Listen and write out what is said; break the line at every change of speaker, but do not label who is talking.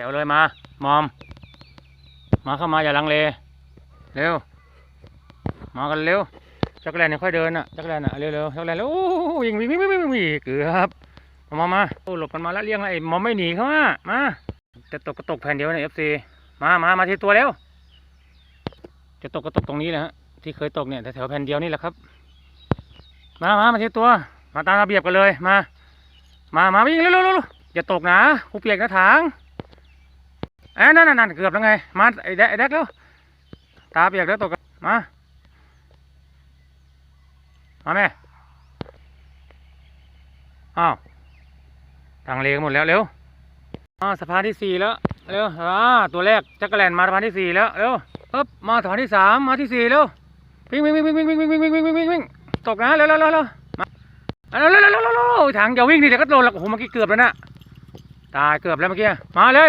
ถวเลยมามอม มาเข้ามาอย่าลังเล เร็ว มากันเร็ว จักรแลนเนี่ยค่อยเดินอะ จักรแลนอะเร็วเร็วจักรแลนเร็วโอ้โหวิ่งวิ่งวิ่งวิ่งวิ่งวิ่งเกือบมามามาโอ้หลบกันมาแล้วเลี้ยงแล้วไอ้มอมไม่หนีเข้าอะมาจะตกกระตกแผ่นเดียวในเอฟซีมามามาทีตัวเร็ว จะตกกระตกตรงนี้แหละฮะ ที่เคยตกเนี่ยแถวแผ่นเดียวนี่แหละครับ มามามาทีตัว มาตามระเบียบกันเลย มา มามาวิ่งเร็วเร็วเร็วอย่าตกนะครูเปียกนะถาง เอ้ยนั่นนั่นนั่นเกือบแล้วไง มาไอ้แดกไอ้แดกเร็วตาเปียกแล้วตกมา มาแม่ อ้าวทางเลกันหมดแล้วเร็วอ่าสะพานที่สี่แล้ว เร็ว อ่า ตัวแรกจักรแลนมาสะพานที่สี่แล้ว เร็วปึ๊บมาสะพานที่สามมาที่สี่เร็ววิ่งวิ่งวิ่งวิ่งวิ่งวิ่งวิ่งวิ่งวิ่งวิ่งวิ่งวิ่งตกนะเร็วเร็วเร็วเร็วมาเร็วเร็วเร็วเร็วเร็วถังอย่าวิ่งดิเดี๋ยวก็โดนหรอกโอ้โหเมื่อกี้เกือบแล้วนะตายเกือบแล้วเมื่อกี้ มาเลย